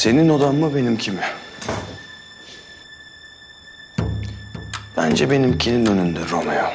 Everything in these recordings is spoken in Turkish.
Senin odan mı benimki mi? Bence benimkinin önünde Romeo.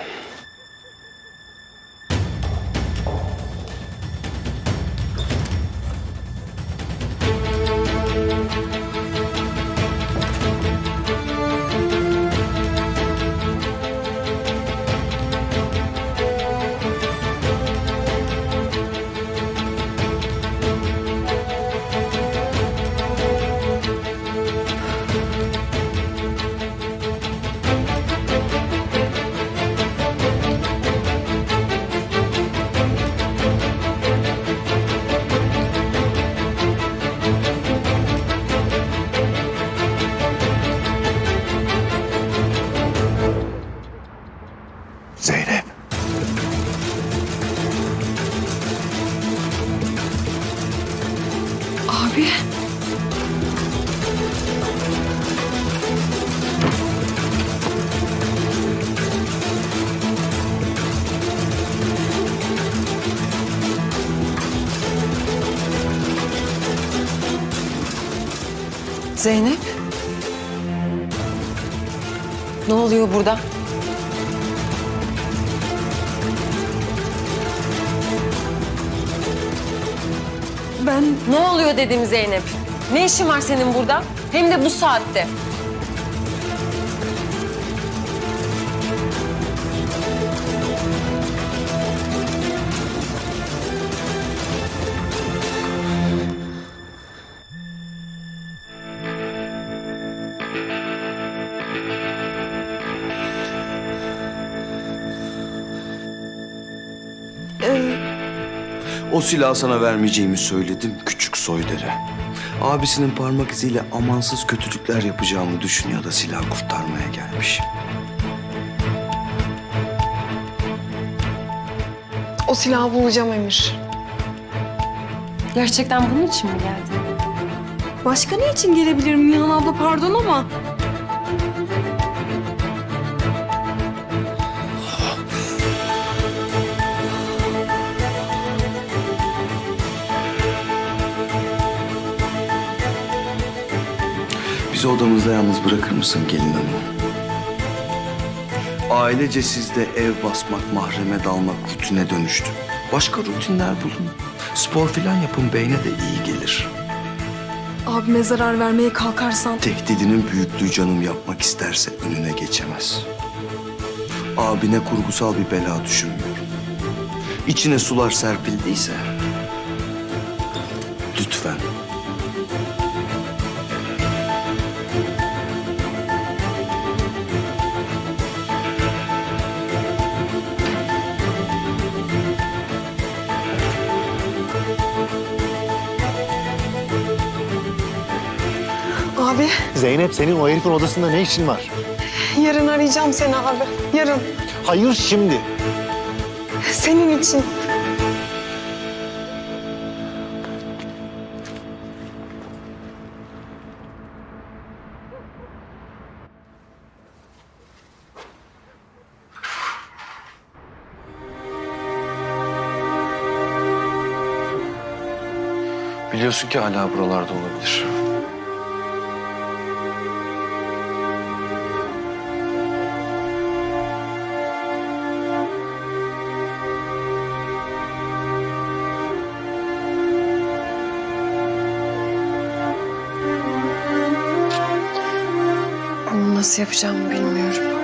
Zeynep. Ne oluyor burada? Ben... Ne oluyor dedim Zeynep. Ne işin var senin burada? Hem de bu saatte. O silahı sana vermeyeceğimi söyledim küçük soydere. Abisinin parmak iziyle amansız kötülükler yapacağımı düşünüyor da silah kurtarmaya gelmiş. O silahı bulacağım Emir. Gerçekten bunun için mi geldin? Başka ne için gelebilirim Nihan abla pardon ama. Bizi odamızda yalnız bırakır mısın gelin hanım? Ailece sizde ev basmak, mahreme dalmak rutine dönüştü. Başka rutinler bulun. Spor filan yapın beyne de iyi gelir. Abime zarar vermeye kalkarsan Tehdidinin büyüklüğü canım yapmak isterse önüne geçemez. Abine kurgusal bir bela düşünmüyorum. İçine sular serpildiyse... Lütfen. Zeynep senin o herifin odasında ne işin var? yarın arayacağım seni abi. Yarın. Hayır şimdi. Senin için. Biliyorsun ki hala buralarda olabilir. Nasıl yapacağımı bilmiyorum.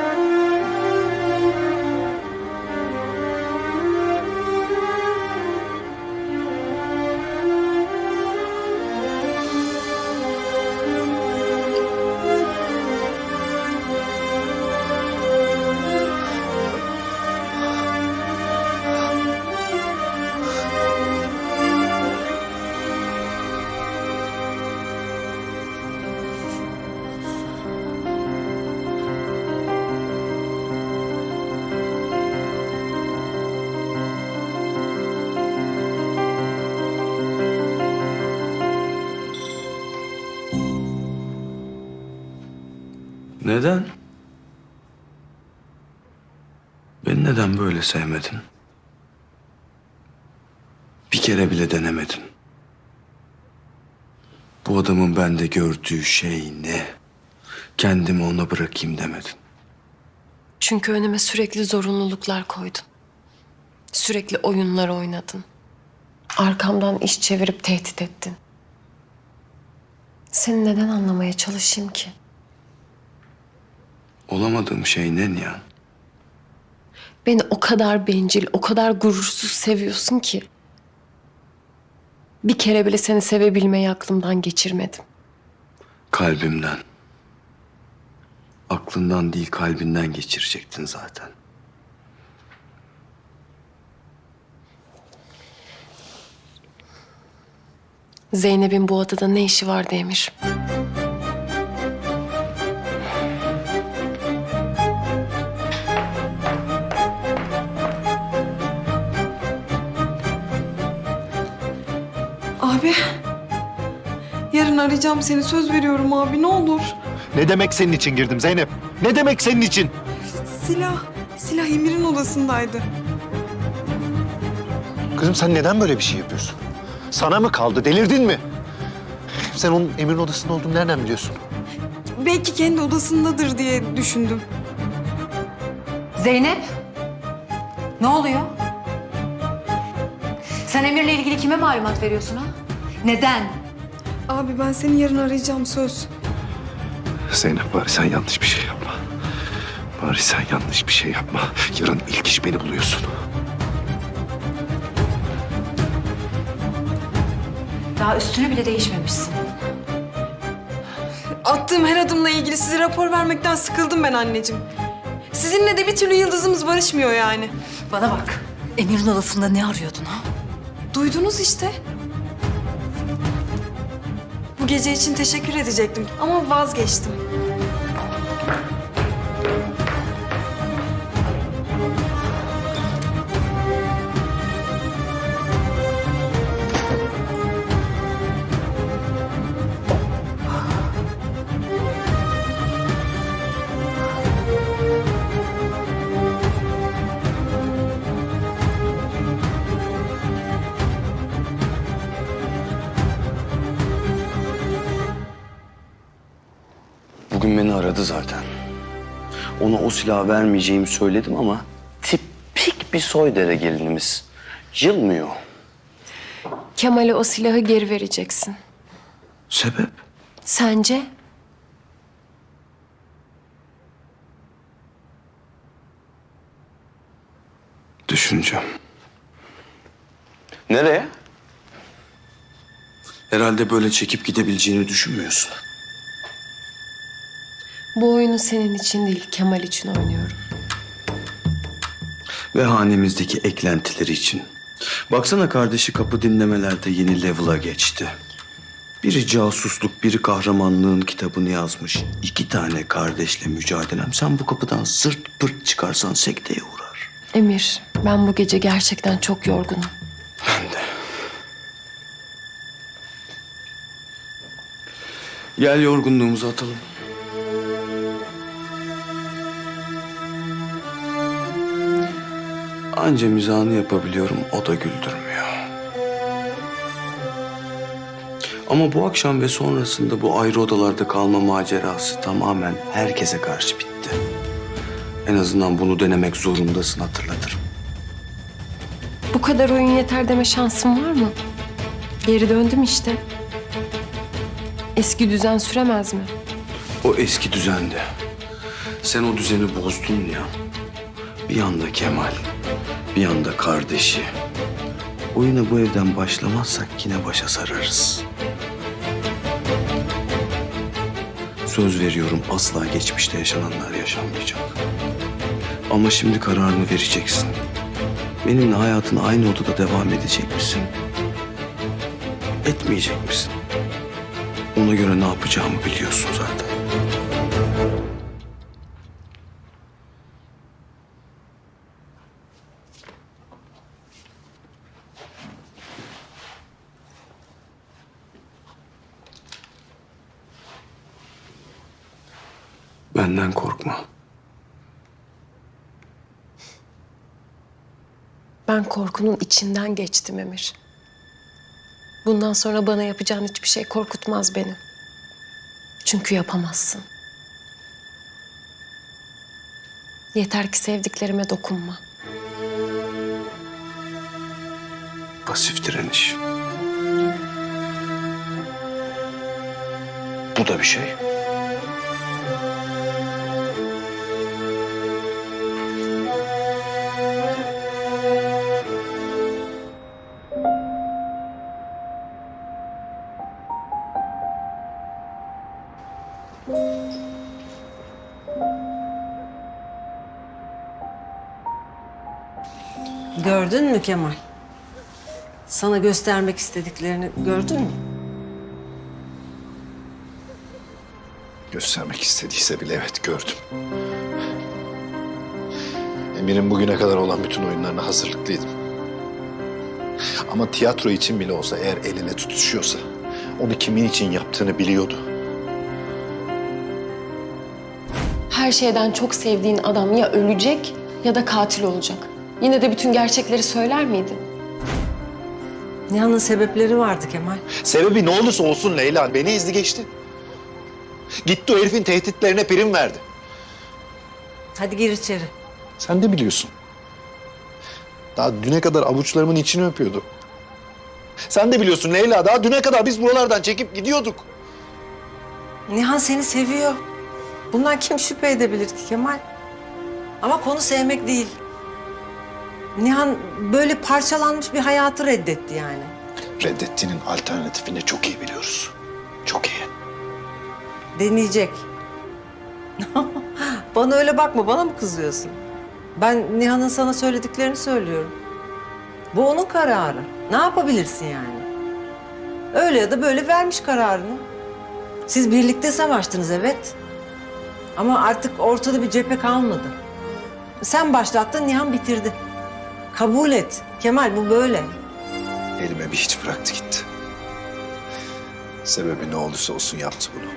Neden? Beni neden böyle sevmedin? Bir kere bile denemedin. Bu adamın bende gördüğü şey ne? Kendimi ona bırakayım demedin. Çünkü önüme sürekli zorunluluklar koydun. Sürekli oyunlar oynadın. Arkamdan iş çevirip tehdit ettin. Seni neden anlamaya çalışayım ki? Olamadığım şey ne Nihan? Beni o kadar bencil, o kadar gurursuz seviyorsun ki. Bir kere bile seni sevebilmeyi aklımdan geçirmedim. Kalbimden. Aklından değil kalbinden geçirecektin zaten. Zeynep'in bu odada ne işi vardı Emir? Abi. Yarın arayacağım seni. Söz veriyorum abi. Ne olur. Ne demek senin için girdim Zeynep? Ne demek senin için? Silah. Silah Emir'in odasındaydı. Kızım sen neden böyle bir şey yapıyorsun? Sana mı kaldı? Delirdin mi? Sen onun Emir'in odasında olduğunu nereden biliyorsun? Belki kendi odasındadır diye düşündüm. Zeynep. Ne oluyor? Sen Emir'le ilgili kime malumat veriyorsun ha? Neden? Abi ben seni yarın arayacağım söz. Zeynep bari sen yanlış bir şey yapma. Bari sen yanlış bir şey yapma. Yarın ilk iş beni buluyorsun. Daha üstünü bile değişmemişsin. Attığım her adımla ilgili size rapor vermekten sıkıldım ben anneciğim. Sizinle de bir türlü yıldızımız barışmıyor yani. Bana bak. Emir'in odasında ne arıyordun ha? Duydunuz işte. Gece için teşekkür edecektim ama vazgeçtim. Bugün beni aradı zaten. Ona o silahı vermeyeceğimi söyledim ama tipik bir soydere gelinimiz. Yılmıyor. Kemal'e o silahı geri vereceksin. Sebep? Sence? Düşüneceğim. Nereye? Herhalde böyle çekip gidebileceğini düşünmüyorsun. Bu oyunu senin için değil, Kemal için oynuyorum. Ve hanemizdeki eklentileri için. Baksana kardeşi kapı dinlemelerde yeni level'a geçti. Biri casusluk, biri kahramanlığın kitabını yazmış. İki tane kardeşle mücadelem. Sen bu kapıdan sırt pırt çıkarsan sekteye uğrar. Emir, ben bu gece gerçekten çok yorgunum. Ben de. Gel yorgunluğumuzu atalım. Anca mizahını yapabiliyorum, o da güldürmüyor. Ama bu akşam ve sonrasında bu ayrı odalarda kalma macerası tamamen herkese karşı bitti. En azından bunu denemek zorundasın hatırlatırım. Bu kadar oyun yeter deme şansım var mı? Geri döndüm işte. Eski düzen süremez mi? O eski düzende. Sen o düzeni bozdun ya. Bir yanda Kemal, bir yanda kardeşi. Oyuna bu evden başlamazsak yine başa sararız. Söz veriyorum asla geçmişte yaşananlar yaşanmayacak. Ama şimdi kararını vereceksin. Benimle hayatına aynı odada devam edecek misin? Etmeyecek misin? Ona göre ne yapacağımı biliyorsun zaten. Benden korkma. Ben korkunun içinden geçtim Emir. Bundan sonra bana yapacağın hiçbir şey korkutmaz beni. Çünkü yapamazsın. Yeter ki sevdiklerime dokunma. Pasif direniş. Bu da bir şey. Gördün mü Kemal? Sana göstermek istediklerini gördün mü? Göstermek istediyse bile evet gördüm. Emir'in bugüne kadar olan bütün oyunlarına hazırlıklıydım. Ama tiyatro için bile olsa eğer el ele tutuşuyorsa onu kimin için yaptığını biliyordu. Her şeyden çok sevdiğin adam ya ölecek ya da katil olacak. Yine de bütün gerçekleri söyler miydin? Nihan'ın sebepleri vardı Kemal. Sebebi ne olursa olsun Leyla beni ezdi geçti. Gitti o herifin tehditlerine prim verdi. Hadi gir içeri. Sen de biliyorsun. Daha düne kadar avuçlarımın içini öpüyordu. Sen de biliyorsun Leyla. Daha düne kadar biz buralardan çekip gidiyorduk. Nihan seni seviyor. Bundan kim şüphe edebilir ki Kemal? Ama konu sevmek değil. Nihan böyle parçalanmış bir hayatı reddetti yani. Reddettiğinin alternatifini çok iyi biliyoruz. Çok iyi. Deneyecek. bana öyle bakma, bana mı kızıyorsun? Ben Nihan'ın sana söylediklerini söylüyorum. Bu onun kararı. Ne yapabilirsin yani? Öyle ya da böyle vermiş kararını. Siz birlikte savaştınız evet. Ama artık ortada bir cephe kalmadı. Sen başlattın, Nihan bitirdi. Kabul et. Kemal bu böyle. Elime bir hiç bıraktı gitti. Sebebi ne olursa olsun yaptı bunu.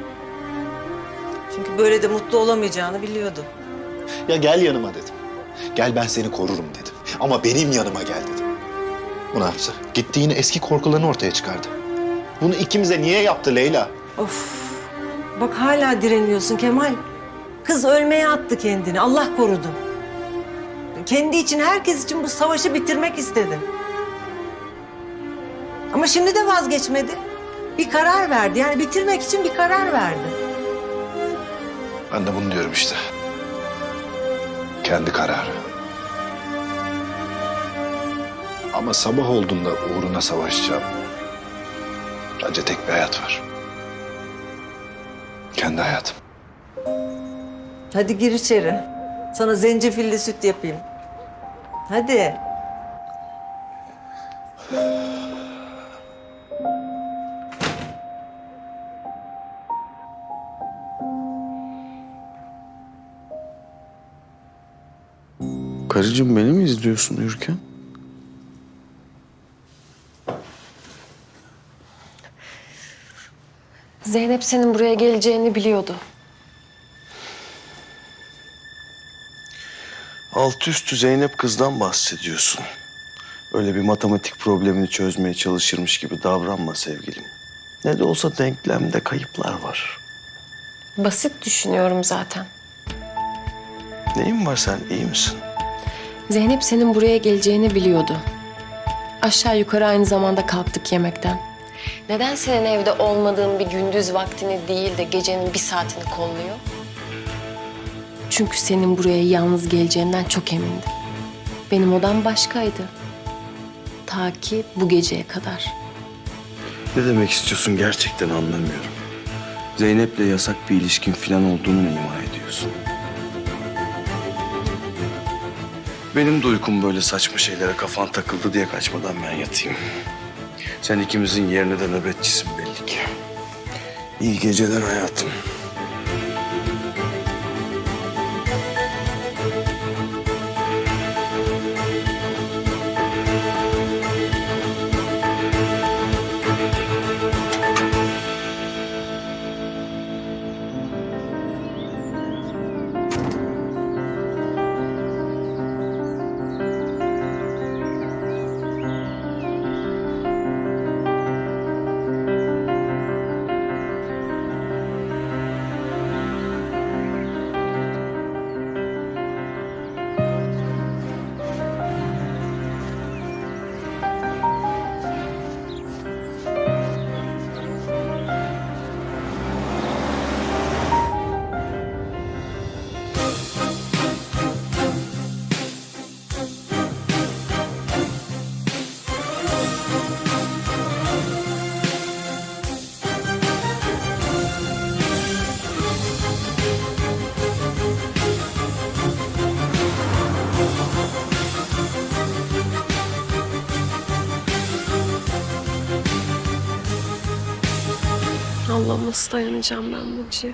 Çünkü böyle de mutlu olamayacağını biliyordu. Ya gel yanıma dedim. Gel ben seni korurum dedim. Ama benim yanıma gel dedim. Bu ne yaptı? Gitti yine eski korkularını ortaya çıkardı. Bunu ikimize niye yaptı Leyla? Of. Bak hala direniyorsun Kemal. Kız ölmeye attı kendini. Allah korudu. Kendi için, herkes için bu savaşı bitirmek istedi. Ama şimdi de vazgeçmedi. Bir karar verdi. Yani bitirmek için bir karar verdi. Ben de bunu diyorum işte. Kendi kararı. Ama sabah olduğunda uğruna savaşacağım. Bence tek bir hayat var. Kendi hayatım. Hadi gir içeri. Sana zencefilli süt yapayım. Hadi. Karıcığım beni mi izliyorsun Ürken? Zeynep senin buraya geleceğini biliyordu. Altı üstü Zeynep kızdan bahsediyorsun. Öyle bir matematik problemini çözmeye çalışırmış gibi davranma sevgilim. Ne de olsa denklemde kayıplar var. Basit düşünüyorum zaten. Neyin var sen iyi misin? Zeynep senin buraya geleceğini biliyordu. Aşağı yukarı aynı zamanda kalktık yemekten. Neden senin evde olmadığın bir gündüz vaktini değil de gecenin bir saatini kolluyor? Çünkü senin buraya yalnız geleceğinden çok emindi. Benim odam başkaydı. Ta ki bu geceye kadar. Ne demek istiyorsun gerçekten anlamıyorum. Zeynep'le yasak bir ilişkin falan olduğunu mu ima ediyorsun? Benim de uykum böyle saçma şeylere kafan takıldı diye kaçmadan ben yatayım. Sen ikimizin yerine de nöbetçisin belli ki. İyi geceler hayatım. Nasıl dayanacağım ben bu acıya?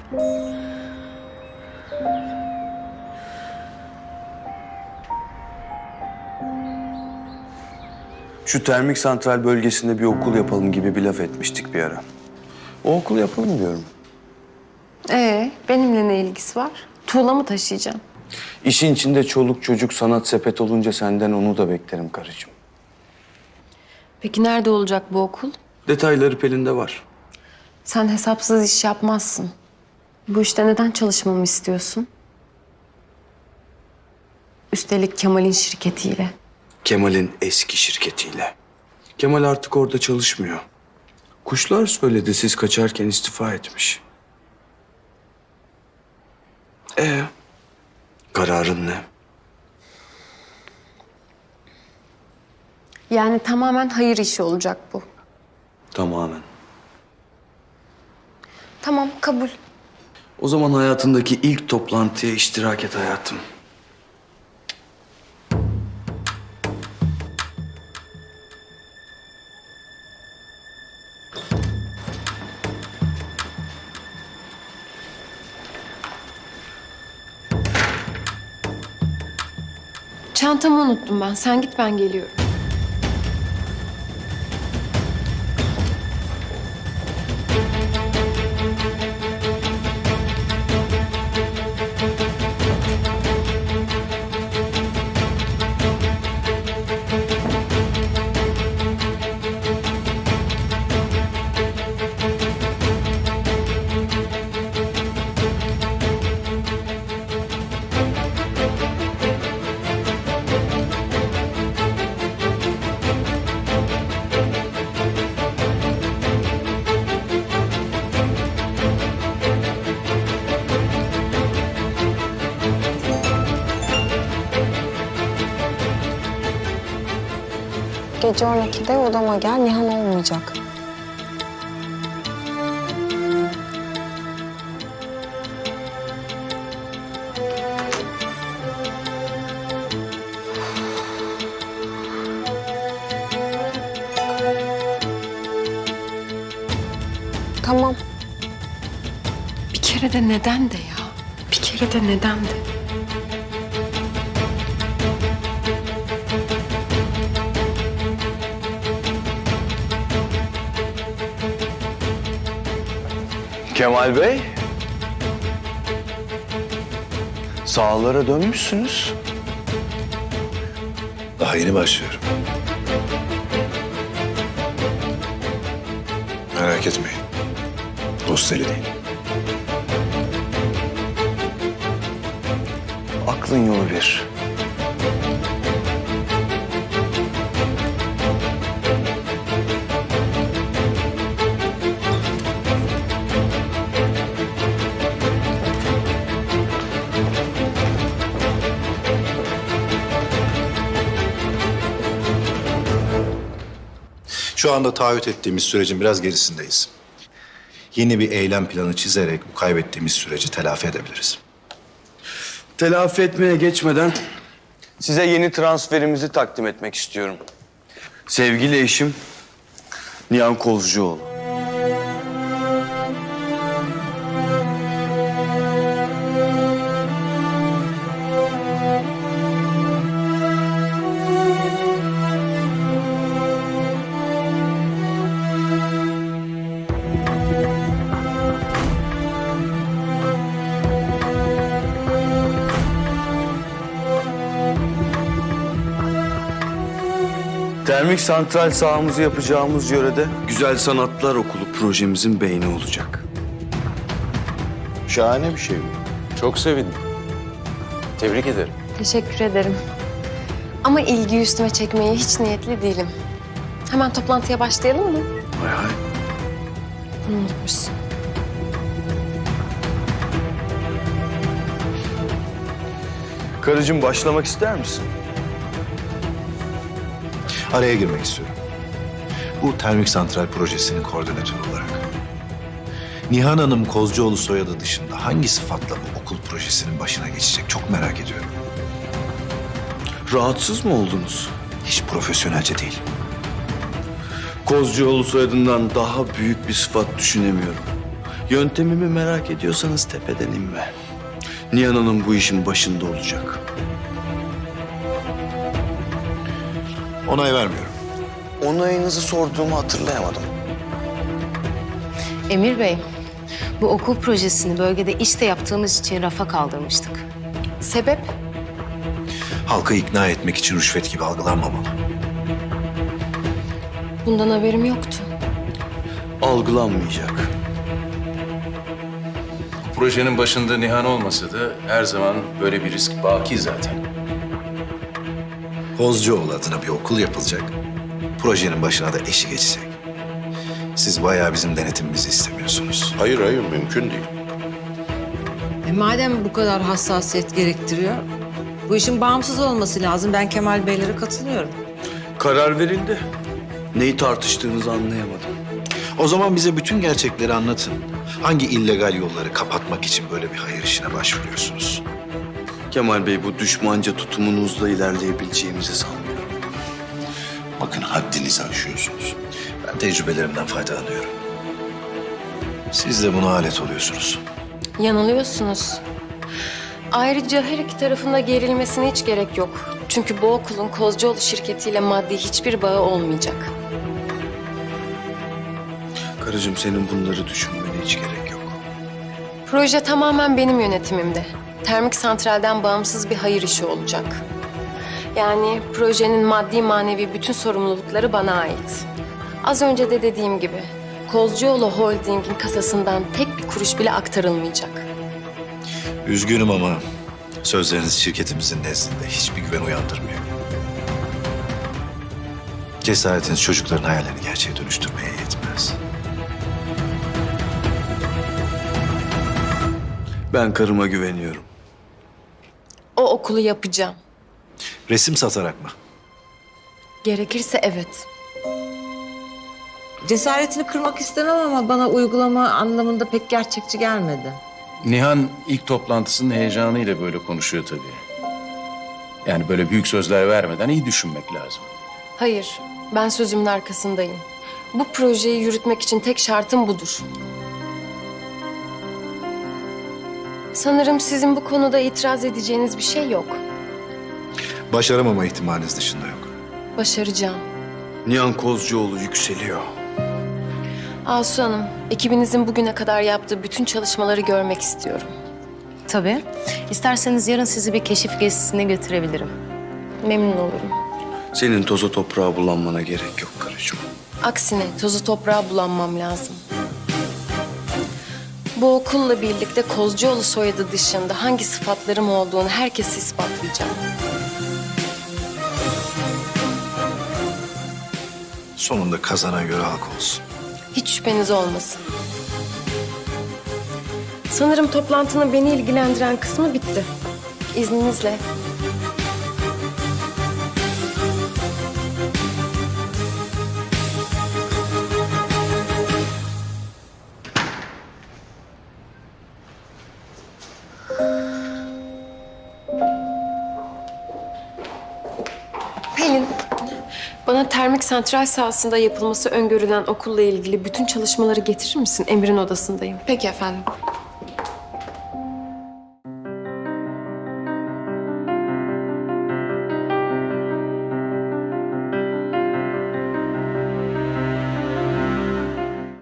Şu termik santral bölgesinde bir okul yapalım gibi bir laf etmiştik bir ara. O okulu yapalım diyorum. Ee, benimle ne ilgisi var? Tuğla mı taşıyacağım? İşin içinde çoluk çocuk sanat sepet olunca senden onu da beklerim karıcığım. Peki nerede olacak bu okul? Detayları Pelin'de var. Sen hesapsız iş yapmazsın. Bu işte neden çalışmamı istiyorsun? Üstelik Kemal'in şirketiyle. Kemal'in eski şirketiyle. Kemal artık orada çalışmıyor. Kuşlar söyledi siz kaçarken istifa etmiş. Ee, kararın ne? Yani tamamen hayır işi olacak bu. Tamamen. Tamam, kabul. O zaman hayatındaki ilk toplantıya iştirak et hayatım. Çantamı unuttum ben. Sen git ben geliyorum. Gece 12'de odama gel, Nihan olmayacak. Tamam. Bir kere de neden de ya? Bir kere de neden de? Kemal Bey. Sağlara dönmüşsünüz. Daha yeni başlıyorum. Merak etmeyin. Dosteli değil. Aklın yolu bir. Şu anda taahhüt ettiğimiz sürecin biraz gerisindeyiz. Yeni bir eylem planı çizerek bu kaybettiğimiz süreci telafi edebiliriz. Telafi etmeye geçmeden size yeni transferimizi takdim etmek istiyorum. Sevgili eşim Nihan Kozcuoğlu. Termik santral sahamızı yapacağımız yörede Güzel Sanatlar Okulu projemizin beyni olacak. Şahane bir şey bu. Çok sevindim. Tebrik ederim. Teşekkür ederim. Ama ilgi üstüme çekmeye hiç niyetli değilim. Hemen toplantıya başlayalım mı? Hay hay. Bunu unutmuşsun. Karıcığım başlamak ister misin? Araya girmek istiyorum. Bu termik santral projesinin koordinatörü olarak. Nihan Hanım Kozcuoğlu soyadı dışında hangi sıfatla bu okul projesinin başına geçecek çok merak ediyorum. Rahatsız mı oldunuz? Hiç profesyonelce değil. Kozcuoğlu soyadından daha büyük bir sıfat düşünemiyorum. Yöntemimi merak ediyorsanız tepeden inme. Nihan Hanım bu işin başında olacak. Onay vermiyorum. Onayınızı sorduğumu hatırlayamadım. Emir Bey, bu okul projesini bölgede işte yaptığımız için rafa kaldırmıştık. Sebep? Halkı ikna etmek için rüşvet gibi algılanmamalı. Bundan haberim yoktu. Algılanmayacak. Bu projenin başında Nihan olmasa da her zaman böyle bir risk baki zaten. Kozcuoğlu adına bir okul yapılacak. Projenin başına da eşi geçecek. Siz bayağı bizim denetimimizi istemiyorsunuz. Hayır hayır mümkün değil. E madem bu kadar hassasiyet gerektiriyor, bu işin bağımsız olması lazım. Ben Kemal Beylere katılıyorum. Karar verildi. Neyi tartıştığınızı anlayamadım. O zaman bize bütün gerçekleri anlatın. Hangi illegal yolları kapatmak için böyle bir hayır işine başvuruyorsunuz? Kemal Bey bu düşmanca tutumunuzla ilerleyebileceğimizi sanmıyorum. Bakın haddinizi aşıyorsunuz. Ben tecrübelerimden faydalanıyorum. Siz de buna alet oluyorsunuz. Yanılıyorsunuz. Ayrıca her iki tarafında gerilmesine hiç gerek yok. Çünkü bu okulun Kozcuoğlu şirketiyle maddi hiçbir bağı olmayacak. Karıcığım senin bunları düşünmene hiç gerek yok. Proje tamamen benim yönetimimde. Termik santralden bağımsız bir hayır işi olacak. Yani projenin maddi manevi bütün sorumlulukları bana ait. Az önce de dediğim gibi Kozcuoğlu Holding'in kasasından tek bir kuruş bile aktarılmayacak. Üzgünüm ama sözleriniz şirketimizin nezdinde hiçbir güven uyandırmıyor. Cesaretiniz çocukların hayallerini gerçeğe dönüştürmeye yetmez. Ben karıma güveniyorum. O okulu yapacağım. Resim satarak mı? Gerekirse evet. Cesaretini kırmak istemem ama bana uygulama anlamında pek gerçekçi gelmedi. Nihan ilk toplantısının heyecanıyla böyle konuşuyor tabii. Yani böyle büyük sözler vermeden iyi düşünmek lazım. Hayır, ben sözümün arkasındayım. Bu projeyi yürütmek için tek şartım budur. Sanırım sizin bu konuda itiraz edeceğiniz bir şey yok. Başaramama ihtimaliniz dışında yok. Başaracağım. Nihan Kozcuoğlu yükseliyor. Asu Hanım, ekibinizin bugüne kadar yaptığı bütün çalışmaları görmek istiyorum. Tabii. İsterseniz yarın sizi bir keşif gezisine götürebilirim. Memnun olurum. Senin toza toprağa bulanmana gerek yok karıcığım. Aksine tozu toprağa bulanmam lazım. Bu okulla birlikte Kozcuoğlu soyadı dışında hangi sıfatlarım olduğunu herkese ispatlayacağım. Sonunda kazanan göre halk olsun. Hiç şüpheniz olmasın. Sanırım toplantının beni ilgilendiren kısmı bitti. İzninizle. Santral sahasında yapılması öngörülen okulla ilgili bütün çalışmaları getirir misin? Emrin odasındayım. Peki efendim.